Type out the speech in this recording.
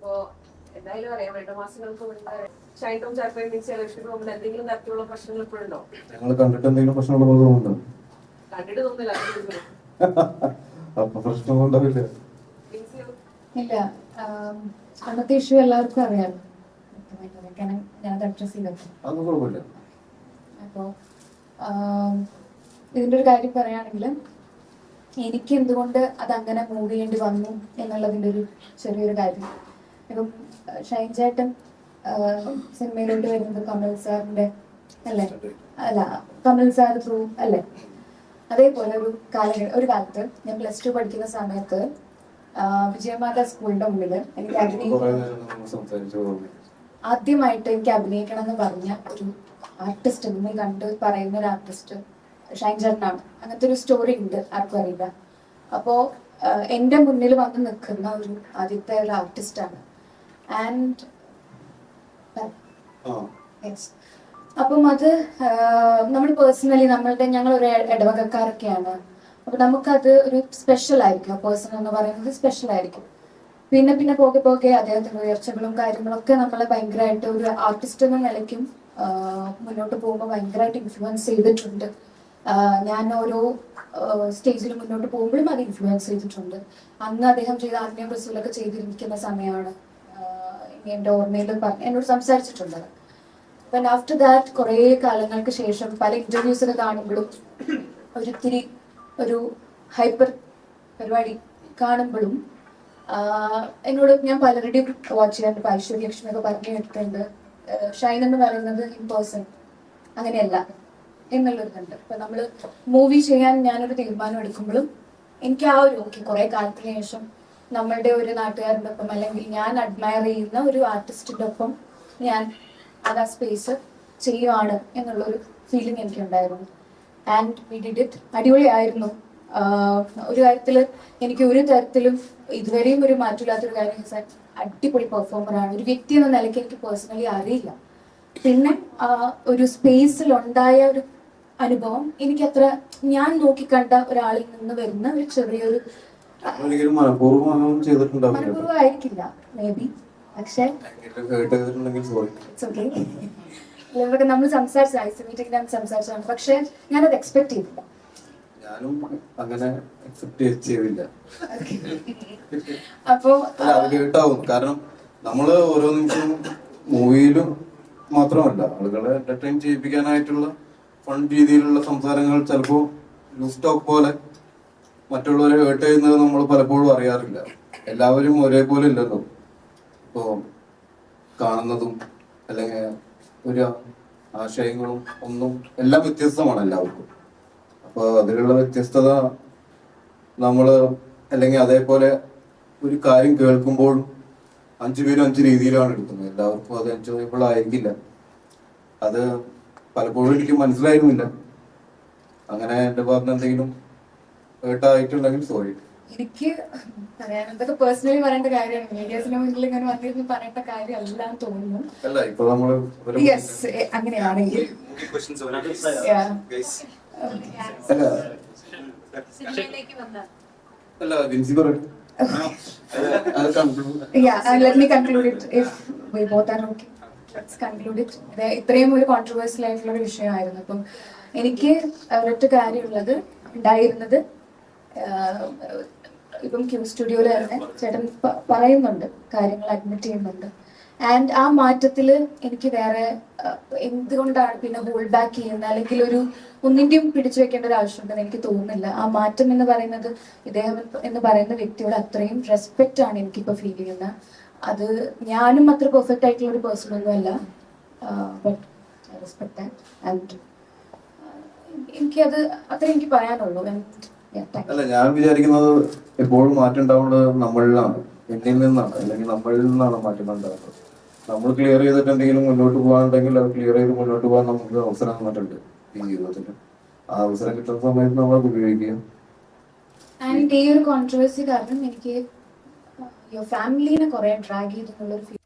ഇപ്പോ എന്തായാലും അറിയാം രണ്ടു മാസങ്ങൾക്ക് മുൻപ് ഷൈൻ ടോം ചാക്കോയും മിൻസി ലക്ഷ്മി തമ്മിൽ എന്തെങ്കിലും തരത്തിലുള്ള പ്രശ്നങ്ങൾ ഇപ്പോഴുണ്ടോ ഞങ്ങൾ കണ്ടിട്ട് എന്തെങ്കിലും പ്രശ്നമുള്ള തോന്നുന്നുണ്ടോ. കണ്ടിട്ട് തോന്നില്ല. അപ്പൊ പ്രശ്നമൊന്നും ഉണ്ടാവില്ല. ഇല്ല അന്നത്തെ ഇഷ്യൂ എല്ലാവർക്കും അറിയാം. കാരണം ഞാനത് അഡ്രസ് ചെയ്തപ്പോൾ അപ്പോൾ ഇതിന്റെ ഒരു കാര്യം പറയുകയാണെങ്കിൽ എനിക്ക് എന്തുകൊണ്ട് അത് അങ്ങനെ മൂവ് ചെയ്യേണ്ടി വന്നു എന്നുള്ളതിന്റെ ഒരു ചെറിയൊരു കാര്യം. ഇപ്പം ഷൈൻ ചേട്ടൻ സിനിമയിലോട്ട് വരുന്നത് കമൽ സാറിന്റെ അല്ലേ? അല്ല കമൽ സാർ ത്രൂ അല്ലേ? അതേപോലെ ഒരു കാല ഒരു കാലത്ത് ഞാൻ പ്ലസ് ടു പഠിക്കുന്ന സമയത്ത് വിജയമാല സ്കൂളിന്റെ മുന്നിൽ എനിക്ക് ആദ്യമായിട്ട് എനിക്ക് അഭിനയിക്കണം എന്ന് പറഞ്ഞ ഒരു ആർട്ടിസ്റ്റ് നിങ്ങൾ കണ്ട് പറയുന്ന ഒരു ആർട്ടിസ്റ്റ് ഷൈൻ ചേട്ടനാണ് അങ്ങനത്തെ ഒരു സ്റ്റോറി ഉണ്ട് ആർക്കും അറിയില്ല. അപ്പോ എന്റെ മുന്നിൽ വന്ന് നിൽക്കുന്ന ഒരു ആദ്യത്തെ ഒരു ആർട്ടിസ്റ്റാണ് ആൻഡ് അപ്പം അത് നമ്മൾ പേഴ്സണലി നമ്മളുടെ ഞങ്ങൾ ഒരു ഇടവകക്കാരൊക്കെയാണ്. അപ്പൊ നമുക്കത് ഒരു സ്പെഷ്യൽ ആയിരിക്കും. പേഴ്സൺ എന്ന് പറയുന്നത് സ്പെഷ്യൽ ആയിരിക്കും. പിന്നെ പിന്നെ പോകെ പോകെ അദ്ദേഹത്തിന്റെ ഉയർച്ചകളും കാര്യങ്ങളൊക്കെ നമ്മളെ ഭയങ്കരമായിട്ട് ഒരു ആർട്ടിസ്റ്റ് എന്ന നിലയ്ക്കും മുന്നോട്ട് പോകുമ്പോൾ ഭയങ്കരമായിട്ട് ഇൻഫ്ലുവൻസ് ചെയ്തിട്ടുണ്ട്. ഞാൻ ഓരോ സ്റ്റേജിൽ മുന്നോട്ട് പോകുമ്പോഴും അത് ഇൻഫ്ലുവൻസ് ചെയ്തിട്ടുണ്ട്. അന്ന് അദ്ദേഹം ചെയ്ത ആത്മീയ പ്രസൂലൊക്കെ ചെയ്തിരിക്കുന്ന സമയമാണ്. എന്റെ ഓർമ്മയിൽ എന്നോട് സംസാരിച്ചിട്ടുണ്ട്. അപ്പം ആഫ്റ്റർ ദാറ്റ് കുറേ കാലങ്ങൾക്ക് ശേഷം പല ഇന്റർവ്യൂസ് ഒക്കെ കാണുമ്പോഴും ഒരിത്തിരി ഒരു ഹൈപ്പർ പരിപാടി കാണുമ്പോഴും എന്നോട് ഞാൻ പലരുടെയും വാച്ച് ചെയ്യാറുണ്ട്. ഇപ്പൊ ഐശ്വര്യ ലക്ഷ്മി ഒക്കെ പറഞ്ഞു കേട്ടിട്ടുണ്ട്. ഷൈൻ എന്ന് പറയുന്നത് ഇൻ പേഴ്സൺ അങ്ങനെയല്ല എന്നുള്ളൊരിതുണ്ട് അപ്പൊ നമ്മൾ മൂവി ചെയ്യാൻ ഞാനൊരു തീരുമാനം എടുക്കുമ്പോഴും എനിക്ക് ആ ഒരു ഓക്കെ കുറെ കാലത്തിന് ശേഷം നമ്മളുടെ ഒരു നാട്ടുകാരുടെ ഒപ്പം അല്ലെങ്കിൽ ഞാൻ അഡ്മയർ ചെയ്യുന്ന ഒരു ആർട്ടിസ്റ്റിന്റെ ഒപ്പം ഞാൻ അത് ആ സ്പേസ് ചെയ്യുവാണ് എന്നുള്ളൊരു ഫീലിംഗ് എനിക്കുണ്ടായിരുന്നു. ആൻഡ് വി ഡിഡ് ഇറ്റ് അടിപൊളിയായിരുന്നു. ഒരു കാര്യത്തിൽ എനിക്ക് ഒരു തരത്തിലും ഇതുവരെയും ഒരു മാറ്റമില്ലാത്തൊരു കാര്യം അടിപൊളി പെർഫോമറാണ് ഒരു വ്യക്തി എന്ന നിലയ്ക്ക് എനിക്ക് പേഴ്സണലി അറിയില്ല. പിന്നെ ഒരു സ്പേസിൽ ഉണ്ടായ ഒരു അനുഭവം എനിക്ക് അത്ര ഞാൻ നോക്കിക്കണ്ട ഒരാളിൽ നിന്ന് വരുന്ന ഒരു ചെറിയൊരു ഒരിക്കലും മനഃപൂർവം അങ്ങനെ ചെയ്തിട്ടുണ്ടാവില്ല പക്ഷെ ഇതൊക്കെ നമ്മൾ സംസാരിച്ച ഐസ് മീറ്റിംഗ് ഞാൻ സംസാരിച്ചതാണ് പക്ഷെ ഞാനത് എക്സ്പെക്ട് ചെയ്തില്ല. ഞാനും അങ്ങനെ ചെയ്തില്ല. അപ്പോ കേട്ടാവും. കാരണം നമ്മൾ ഓരോ നിമിഷവും മൂവിയിലും മാത്രമല്ല ആളുകളെ എന്റർടൈൻ ചെയ്യിപ്പിക്കാനായിട്ടുള്ള ഫൺ രീതിയിലുള്ള സംസാരങ്ങൾ ചിലപ്പോ ലൂസ് ടോക്ക് പോലെ മറ്റുള്ളവരെ ഹേർട്ട് ചെയ്യുന്നത് നമ്മൾ പലപ്പോഴും അറിയാറില്ല. എല്ലാവരും ഒരേപോലെ ഇല്ലല്ലോ ഇപ്പോ കാണുന്നതും അല്ലെങ്കിൽ ഒരു ആശയങ്ങളും ഒന്നും എല്ലാം വ്യത്യസ്തമാണ് എല്ലാവർക്കും. അപ്പൊ അതിലുള്ള വ്യത്യസ്തത നമ്മൾ അല്ലെങ്കിൽ അതേപോലെ ഒരു കാര്യം കേൾക്കുമ്പോൾ അഞ്ചു പേരും അഞ്ചു രീതിയിലാണ് എടുക്കുന്നത്. എല്ലാവർക്കും അത് എൻജോയബിൾ ആയിരിക്കില്ല. അത് പലപ്പോഴും എനിക്ക് മനസ്സിലായിരുന്നില്ല. അങ്ങനെ എന്റെ ഭാഗത്ത് എന്തെങ്കിലും ഹേർട്ടായിട്ടുണ്ടെങ്കിൽ സോറി എനിക്ക് പറയാനെന്തൊക്കെ പേഴ്സണലി പറയേണ്ട കാര്യമാണ് മീഡിയസിന് മുന്നിൽ ഇങ്ങനെ വന്നിരുന്ന് പറയേണ്ട കാര്യമല്ല എന്ന് തോന്നുന്നു. അല്ല ഇപ്പൊ നമ്മൾ യെസ് അങ്ങനെയാണെങ്കിൽ. അല്ല. വിൻസി പറയട്ടെ uh. ഇത്രയും ഒരു കോൺട്രവേഴ്സ്യൽ ആയിട്ടുള്ള ഒരു വിഷയമായിരുന്നു. അപ്പം എനിക്ക് ഒരൊറ്റ കാര്യമുള്ളത് ഉണ്ടായിരുന്നത് ഇപ്പം ക്യൂ സ്റ്റുഡിയോയിൽ തന്നെ ചേട്ടൻ പറയുന്നുണ്ട് കാര്യങ്ങൾ അഡ്മിറ്റ് ചെയ്യുന്നുണ്ട്. ആൻഡ് ആ മാറ്റത്തിൽ എനിക്ക് വേറെ എന്തുകൊണ്ടാണ് പിന്നെ ഹോൾഡ് ബാക്ക് ചെയ്യുന്നത്? അല്ലെങ്കിൽ ഒരു ഒന്നിന്റെയും പിടിച്ചു വെക്കേണ്ട ഒരു ആവശ്യമുണ്ടെന്ന് എനിക്ക് തോന്നുന്നില്ല. ആ മാറ്റം എന്ന് പറയുന്നത് ഇദ്ദേഹം എന്ന് പറയുന്ന വ്യക്തിയോട് അത്രയും റെസ്പെക്റ്റ് ആണ് എനിക്കിപ്പോൾ ഫീൽ ചെയ്യുന്നത് അത് ഞാനും അത്ര പെർഫെക്റ്റ് ആയിട്ടുള്ള ഒരു പേഴ്സൺ ഒന്നുമല്ല ബട്ട് റെസ്പെക്ട് ആൻഡ് എനിക്കത് അത്ര എനിക്ക് പറയാനുള്ളൂ. അല്ല ഞാൻ വിചാരിക്കുന്നത് എപ്പോഴും മാറ്റം ഉണ്ടാവേണ്ടത് നമ്മളിലാണ് എന്നിൽ നിന്നാണ്. അല്ലെങ്കിൽ നമ്മളിൽ നിന്നാണ് മാറ്റം ഉണ്ടാകുന്നത് നമ്മൾ ക്ലിയർ ചെയ്തിട്ട് എന്തെങ്കിലും മുന്നോട്ട് പോകാനുണ്ടെങ്കിൽ അത് ക്ലിയർ ചെയ്ത് മുന്നോട്ട് പോകാൻ നമുക്ക് അവസരം തന്നിട്ടുണ്ട് ഈ ജീവിതത്തിൽ. ആ അവസരം കിട്ടുന്ന സമയത്ത് നമ്മൾ അത് ഉപയോഗിക്കുക ആൻഡ് ഈ ഒരു കോൺട്രവേഴ്സി കാരണം എനിക്ക് യുവർ ഫാമിലിനെ കുറെ ഡ്രാഗ് ചെയ്തെന്നുള്ളൊരു